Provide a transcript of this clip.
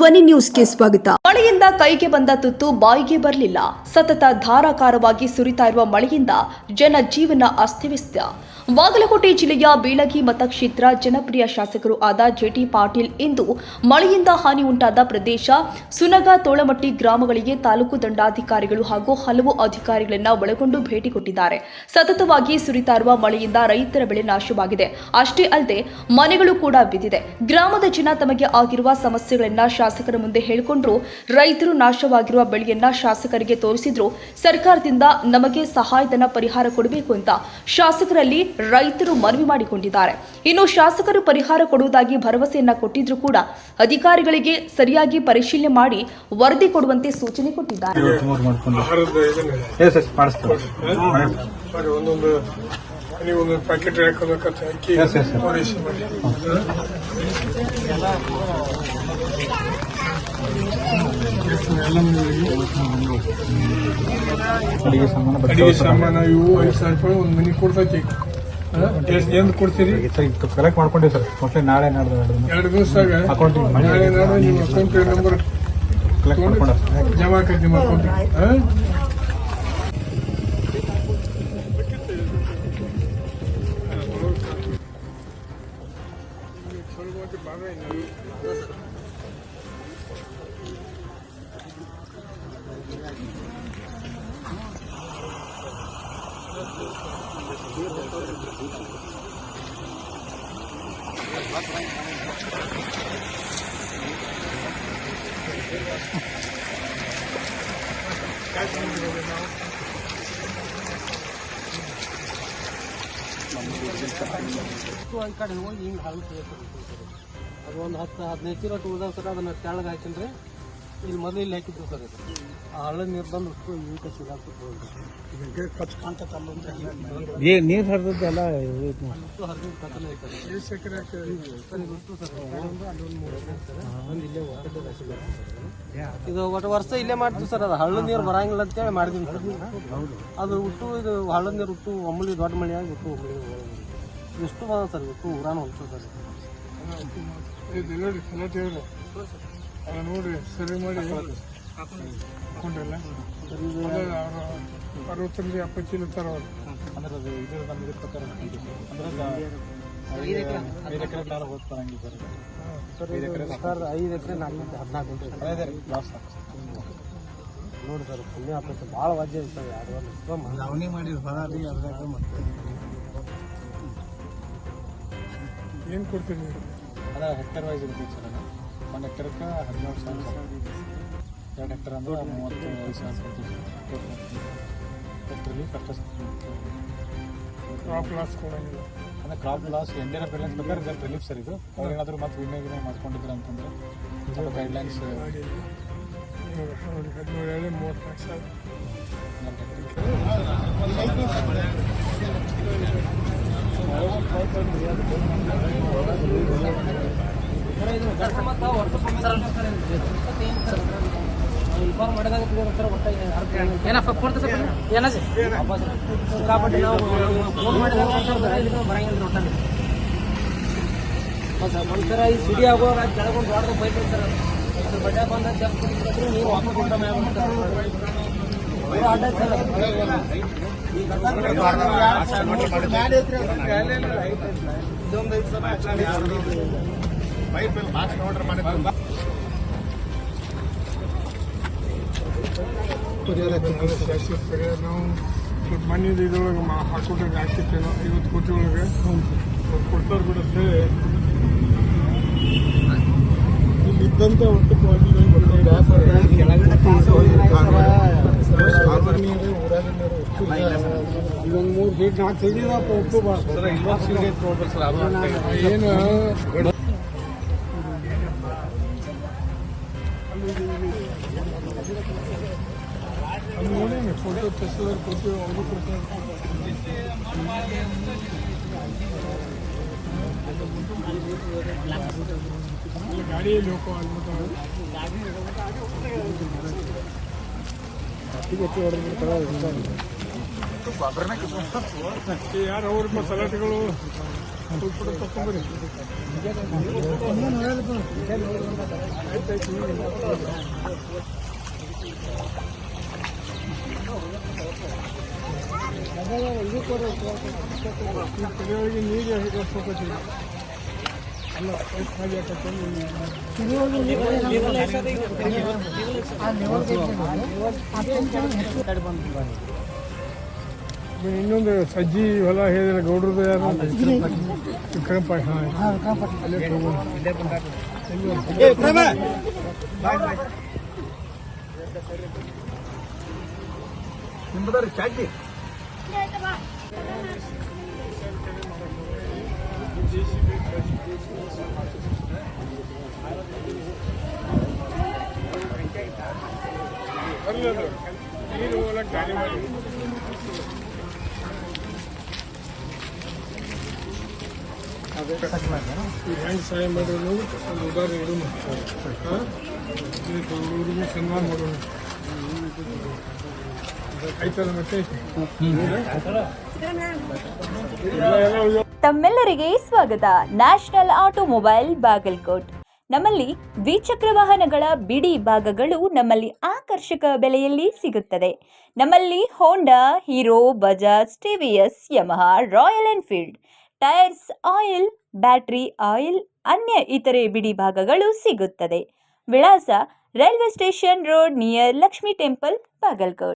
ಧ್ವನಿ ನ್ಯೂಸ್ಗೆ ಸ್ವಾಗತ. ಮಳೆಯಿಂದ ಕೈಗೆ ಬಂದ ತುತ್ತು ಬಾಯಿಗೆ ಬರಲಿಲ್ಲ. ಸತತ ಧಾರಾಕಾರವಾಗಿ ಸುರಿತಾ ಇರುವ ಮಳೆಯಿಂದ ಜನಜೀವನ ಅಸ್ತವ್ಯಸ್ತ. ಬಾಗಲಕೋಟೆ ಜಿಲ್ಲೆಯ ಬೀಳಗಿ ಮತಕ್ಷೇತ್ರ ಜನಪ್ರಿಯ ಶಾಸಕರು ಆದ ಜೆಟಿ ಪಾಟೀಲ್ ಇಂದು ಮಳೆಯಿಂದ ಹಾನಿ ಉಂಟಾದ ಪ್ರದೇಶ. ಸುನಗ, ತೋಳಮಟ್ಟಿ ಗ್ರಾಮಗಳಿಗೆ ತಾಲೂಕು ದಂಡಾಧಿಕಾರಿಗಳು ಹಾಗೂ ಹಲವು ಅಧಿಕಾರಿಗಳನ್ನು ಒಳಗೊಂಡು ಭೇಟಿ ಕೊಟ್ಟಿದ್ದಾರೆ. ಸತತವಾಗಿ ಸುರಿತಾ ಇರುವ ಮಳೆಯಿಂದ ರೈತರ ಬೆಳೆ ನಾಶವಾಗಿದೆ. ಅಷ್ಟೇ ಅಲ್ಲದೆ ಮನೆಗಳು ಕೂಡ ಬಿದ್ದಿದೆ. ಗ್ರಾಮದ ಜನ ತಮಗೆ ಆಗಿರುವ ಸಮಸ್ಯೆಗಳನ್ನ ಶಾಸಕರ ಮುಂದೆ ಹೇಳಿಕೊಂಡ್ರು. ರೈತರು ನಾಶವಾಗಿರುವ ಬೆಳೆಯನ್ನ ಶಾಸಕರಿಗೆ ತೋರಿಸಿದ್ರು. ಸರ್ಕಾರದಿಂದ ನಮಗೆ ಸಹಾಯಧನ ಪರಿಹಾರ ಕೊಡಬೇಕು ಅಂತ ಶಾಸಕರಲ್ಲಿ ರೈತರು ಮನವಿ ಮಾಡಿಕೊಂಡಿದ್ದಾರೆ. ಇನ್ನು ಶಾಸಕರು ಪರಿಹಾರ ಕೊಡುವುದಾಗಿ ಭರವಸೆಯನ್ನ ಕೊಟ್ಟಿದ್ರು ಕೂಡ ಅಧಿಕಾರಿಗಳಿಗೆ ಸರಿಯಾಗಿ ಪರಿಶೀಲನೆ ಮಾಡಿ ವರದಿ ಕೊಡುವಂತೆ ಸೂಚನೆ ಕೊಟ್ಟಿದ್ದಾರೆ. ಮೂರು ಮಾಡ್ಕೊಂಡು. ಆಹಾರದ ಇದನ್ನ ಎಸ್ ಎಸ್ ಮಾಡಿಸ್ತೀವಿ. ಮಾಡಿ ಒಂದೊಂದು ನೀವು ಒಂದೊಂದು ಪ್ಯಾಕೆಟ್ ಹಾಕೋಬೇಕಂತ ಅಕ್ಕಿ. ಮಾಡಿ. ಅಡಿಗೆ ಸಾಮಾನು ಬಟ್ಟೆ ಅಡಿಗೆ ಸಾಮಾನು ಇವು ಐದು ಸಾವಿರ ರೂಪಾಯಿ ಒಂದು ಮನೆ ಕೊಡ್ತೈತಿ ಎಂದು ಕೊಡ್ತೀರಿ? ಸರ್ ಕಲೆಕ್ಟ್ ಮಾಡ್ಕೊಂಡಿವಿ ಸರ್ ಮೋಸ್ಟ್ಲಿ ನಾಳೆ ನಾಡ್ದು ಎರಡು ದಿವಸದಾಗ? ಅಕೌಂಟ್ ನಾಳೆ ನಾಳೆ ನಿಮ್ಮ ಅಕೌಂಟ್ ನಂಬರ್ ಕಲೆಕ್ಟ್ ಮಾಡ್ಕೊಂಡು ಜಮಾ ಆಕೈತಿ ನಿಮ್ಮ ಈ ಕಡೆ ಹೋಗಿ ಹಿಂಗೆ ಹಾಲು ಅದು ಒಂದು ಹತ್ತು ಹದಿನೈದು ಚೀಲ ಉಳ್ದಾವ ಸರ್ ಅದನ್ನ ತೆಳಗೆ ಹಾಕಿನ್ರಿ ಇಲ್ಲಿ ಮೊದಲು ಇಲ್ಲಿ ಹಾಕಿದ್ರು ಸರ್ ಇದು. ಆ ಹಳ್ಳ ನೀರು ಬಂದು ಅಷ್ಟು ಕಡೆ ಏ ನೀರು ಹರಿದದ್ದೆಲ್ಲ ಹರಿದು ಕತ್ತಲೆ ಇದು ಒಟ್ಟು ವರ್ಷ ಇಲ್ಲೇ ಮಾಡ್ತೀವಿ ಸರ್ ಅದು. ಹಳ್ಳ ನೀರು ಬರಂಗಿಲ್ಲ ಅಂತೇಳಿ ಮಾಡಿದ್ವಿ ಸರ್. ಅದು ಹುಟ್ಟು ಇದು ಹಳ್ಳ ನೀರು ಹುಟ್ಟು ಒಮ್ಮಲಿ ದೊಡ್ಡ ಮಳೆಯಾಗಿ ಹುಟ್ಟು ಒಮ್ಮಲಿ ಎಷ್ಟು ಬಂದ ಸರ್ ಹುಟ್ಟು ಊರಾನ ಹೊಲ್ಸು ಸರ್. ಇದು ನೋಡಿ ಸಲಟೆ ಇವ್ರು. ಅದನ್ನ ನೋಡಿ ಸರಿ ಮಾಡಿ. ಹಾಕೊಂಡ್ರಲ್ಲ ಅದೇ ಅವ್ರು ಅರವತ್ತರಿಂದ ಎಪ್ಪತ್ತು ಚೀಲ ತರ ಅಂದ್ರೆ ಅದು ಇದು ನಮ್ಮ ಇದ್ರ ಪ್ರಕಾರ ಅಂದ್ರೆ ಐದು ಎಕರೆ. ಕಾಲ ಹೋದ್ ಹಂಗೆ ಸರ್ ಸರ್. ಐದು ಎಕರೆ ನಾಲ್ಕು ಹದಿನಾಲ್ಕು ಗಂಟೆ ಅದೇ ಲಾಸ್ ನೋಡಿ ಸರ್ ಪುಣ್ಯ ಆಗ್ತೈತೆ. ಭಾಳ ವಾಜ್ಯ ಐತೆ ಸರ್ ವರ್ಷ ಲಾವಣಿ ಮಾಡಿ ಹೊರ ಅರ್ಧ ಮತ್ತೆ. ಏನು ಕೊಡ್ತೀನಿ ಅದ ಹೆಕ್ಟರ್ ವೈಸ್ ಇರ್ತೀವಿ ಸರ್ ಒಂದು ಹೆಕ್ಟರ್ಗೆ ಹದಿನೇಳು ಸಾವಿರ ಎರಡು ಎಕರೆ ಅಂದ್ರೆ ಮೂವತ್ತು ಐದು ಸಾವಿರ ಕೊಡ್ತೀವಿ ಕ್ರಾಪ್ ಲಾಸ್ ಕೂಡ ಅಂದರೆ ಕ್ರಾಪ್ ಲಾಸ್ ಎಂಡಿನ ಬ್ಯಾಲೆನ್ಸ್ ಬೇಕಾದ್ರೆ ಜಸ್ಟ್ ರಿಲೀಫ್ ಸರ್ ಇದು. ಅವ್ರು ಏನಾದರೂ ಮತ್ತೆ ವಿಮೆ ಗಿಮೆ ಮಾಡ್ಕೊಂಡಿದ್ರು ಅಂತಂದ್ರೆ ಇದು ಗೈಡ್ಲೈನ್ಸ್ ಹದಿನೇಳು ಮೂವತ್ತು ಲಕ್ಷ ಏನಪ್ಪ ಫೋನ್ ಸರ್ ಏನಾಜಿ? ಸಿಕ್ಕಾಪಟ್ಟೆ ನಾವು ಫೋನ್ ಮಾಡಿದಾಗ ಬರಂಗಿಲ್ಲ ಒಟ್ಟಲ್ಲಿ ಸರ್ ಮನುಷ್ಯರ ಈ ಸಿಡಿ ಆಗುವಾಗ ಕೆಳಗೊಂಡು ದೊಡ್ಡ ಬೈಕ್ ಸರ್ ಅದ್ರ ಬಡ್ಡೆ ಬಂದ ಕುಡಿದ್ರೆ ನೀವು ವಾಪಸ್ ಊಟ ಮಾಡ್ಬಿಡ್ತಾರೆ ಅಡ್ಡ ಸರ್ ಶಾಶ್ವತ ಪರಿಹಾರ ನಾವು ಸ್ವಲ್ಪ ಮಣ್ಣಿಂದ ಇದ್ರೊಳಗೆ ಮಾ ಹಾಕೊಂಡಾಗ ಹಾಕಿತ್ತೇನೋ ಐವತ್ತು ಕೋಟಿ ಒಳಗೆ ಕೊಡ್ತಾರೆ ಬಿಡುತ್ತೆ ಇಲ್ಲಿ ಇದ್ದಂಥ ಒಟ್ಟು ಇದೊಂದು ಮೂರು ಫೀಟ್ ನಾಲ್ಕು ತೆಗಿದಪ್ಪ ಒಟ್ಟು ಏನು? ಫೋಟೋ ತೆಗೆಸಿದ್ರೆ ಕೊಟ್ಟು ಅವರು ಕೊಡ್ತಾರೆ ಗಾಡಿಯಲ್ಲಿ ಹೋಗೋ ಅನ್ಬಿಟ್ಟು ಯಾರು ಅವ್ರ ಸಲಾಟೆಗಳು ಫೋಟೋ ತಗೊಂಬರಿ ಈ ತಲೆಯೊಳಗೆ ಇನ್ನೊಂದು ಸಜ್ಜಿ ಹೊಲ ಹೇಳಿದ್ರೆ ಗೌಡ್ರದ್ದು ಯಾರು ಕಣಪ್ಪ ಹಾಂ ಅಲ್ಲೇ ಚಾಕಿ. ನೀರು ಗಾಡಿ ಮಾಡಿ ಹೆಂಗೆ ಸಹಾಯ ಮಾಡೋಣ ಒಂದು ಉದಾಹರಣೆ ಇಡೋಣ ಹಾಂ ಸನ್ಮಾನ ಮಾಡೋಣ ತಮ್ಮೆಲ್ಲರಿಗೆ ಸ್ವಾಗತ. National automobile Bagalkot. ನಮ್ಮಲ್ಲಿ ದ್ವಿಚಕ್ರ ವಾಹನಗಳ ಬಿಡಿ ಭಾಗಗಳು ನಮ್ಮಲ್ಲಿ ಆಕರ್ಷಕ ಬೆಲೆಯಲ್ಲಿ ಸಿಗುತ್ತದೆ. ನಮ್ಮಲ್ಲಿ Honda Hero Bajaj TVS Yamaha Royal Enfield tyres oil battery oil ಅನ್ಯ ಇತರೆ ಬಿಡಿ ಭಾಗಗಳು ಸಿಗುತ್ತದೆ. ವಿಳಾಸ railway station road near Lakshmi temple Bagalkot.